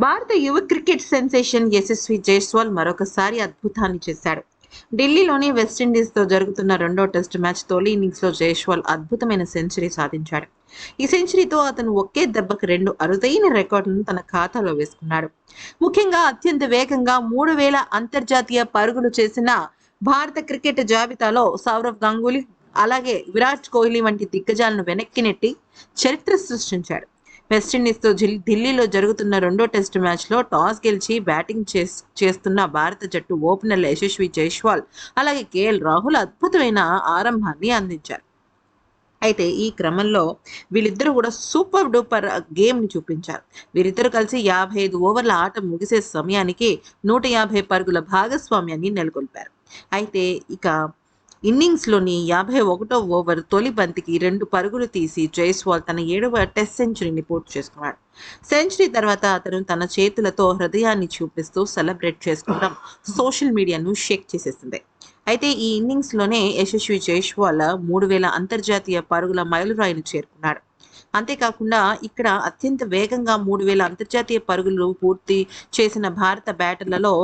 భారత యువ cricket sensation Yashasvi Jaiswal మరొకసారి అద్భుతాన్ని చేశాడు. ఢిల్లీలోని వెస్టిండీస్తో జరుగుతున్న రెండో టెస్ట్ మ్యాచ్ తొలి ఇన్నింగ్స్లో జైస్వాల్ అద్భుతమైన సెంచరీ సాధించాడు. ఈ సెంచరీతో అతను ఒకే దెబ్బకు రెండు అరుదైన రికార్డులను తన ఖాతాలో వేసుకున్నాడు. ముఖ్యంగా అత్యంత వేగంగా మూడు వేల అంతర్జాతీయ పరుగులు చేసిన భారత క్రికెట్ జాబితాలో సౌరవ్ గంగూలీ అలాగే విరాట్ కోహ్లీ వంటి దిగ్గజాలను వెనక్కి నెట్టి చరిత్ర సృష్టించాడు. వెస్టిండీస్తో ఢిల్లీలో జరుగుతున్న రెండో టెస్ట్ మ్యాచ్లో టాస్ గెలిచి బ్యాటింగ్ చేస్ చేస్తున్న భారత జట్టు ఓపెనర్ల యశస్వి జైస్వాల్ అలాగే కేఎల్ రాహుల్ అద్భుతమైన ఆరంభాన్ని అందించారు. అయితే ఈ క్రమంలో వీళ్ళిద్దరూ కూడా సూపర్ డూపర్ గేమ్ని చూపించారు. వీరిద్దరూ కలిసి యాభై ఐదు ఓవర్ల ఆట ముగిసే సమయానికి నూట యాభై పరుగుల భాగస్వామ్యాన్ని నెలకొల్పారు. అయితే ఇక ఇన్నింగ్స్లోని యాభై ఒకటో ఓవర్ తొలి బంతికి రెండు పరుగులు తీసి జైస్వాల్ తన ఏడవ టెస్ట్ సెంచరీని పూర్తి చేసుకున్నాడు. సెంచరీ తర్వాత అతను తన చేతులతో హృదయాన్ని చూపిస్తూ సెలబ్రేట్ చేసుకోవడం సోషల్ మీడియాను షేక్ చేసేసింది. అయితే ఈ ఇన్నింగ్స్లోనే యశస్వి జైస్వాల్ మూడు వేల అంతర్జాతీయ పరుగుల మైలురాయిని చేరుకున్నాడు. అంతేకాకుండా ఇక్కడ అత్యంత వేగంగా మూడు వేల అంతర్జాతీయ పరుగులు పూర్తి చేసిన భారత బ్యాటర్లలో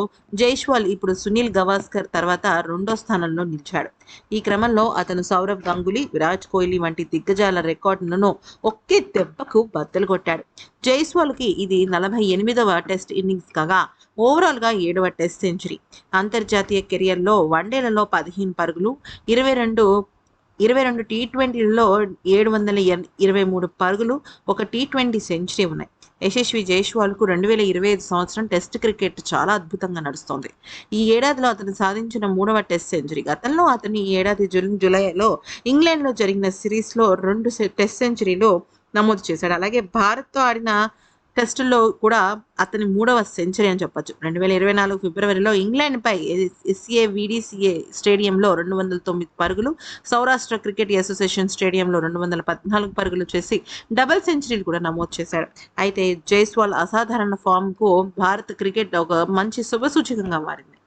జైష్వాల్ ఇప్పుడు సునీల్ గవాస్కర్ తర్వాత రెండో స్థానంలో నిలిచాడు. ఈ క్రమంలో అతను సౌరవ్ గంగులీ విరాట్ కోహ్లీ వంటి దిగ్గజాల రికార్డులను ఒకే దెబ్బకు బద్దలు కొట్టాడు. జైస్వాల్కి ఇది నలభై ఎనిమిదవ టెస్ట్ ఇన్నింగ్స్ కాగా ఓవరాల్గా ఏడవ టెస్ట్ సెంచరీ. అంతర్జాతీయ కెరియర్లో వన్డేలలో పదిహేను పరుగులు ఇరవై రెండు ఇరవై రెండు టీ ట్వంటీలలో ఏడు వందల ఇరవై మూడు పరుగులు ఒక టీ ట్వంటీ సెంచరీ ఉన్నాయి. యశస్వి జైష్వాల్కు రెండు వేల ఇరవై ఐదు సంవత్సరం టెస్ట్ క్రికెట్ చాలా అద్భుతంగా నడుస్తోంది. ఈ ఏడాదిలో అతను సాధించిన మూడవ టెస్ట్ సెంచరీ. గతంలో అతను ఈ ఏడాది జూన్ జూలైలో ఇంగ్లాండ్లో జరిగిన సిరీస్లో రెండు టెస్ట్ సెంచరీలు నమోదు చేశాడు. అలాగే భారత్తో ఆడిన టెస్టుల్లో కూడా అతని మూడవ సెంచరీ అని చెప్పొచ్చు. రెండు వేల ఇరవై నాలుగు ఫిబ్రవరిలో ఇంగ్లాండ్పై ఎస్ఏ విడిసిఏ స్టేడియంలో రెండు వందల తొమ్మిది పరుగులు సౌరాష్ట్ర క్రికెట్ అసోసియేషన్ స్టేడియంలో రెండు వందల పద్నాలుగు పరుగులు చేసి డబుల్ సెంచరీలు కూడా నమోదు చేశాడు. అయితే జైస్వాల్ అసాధారణ ఫామ్కు భారత క్రికెట్ ఒక మంచి శుభసూచకంగా మారింది.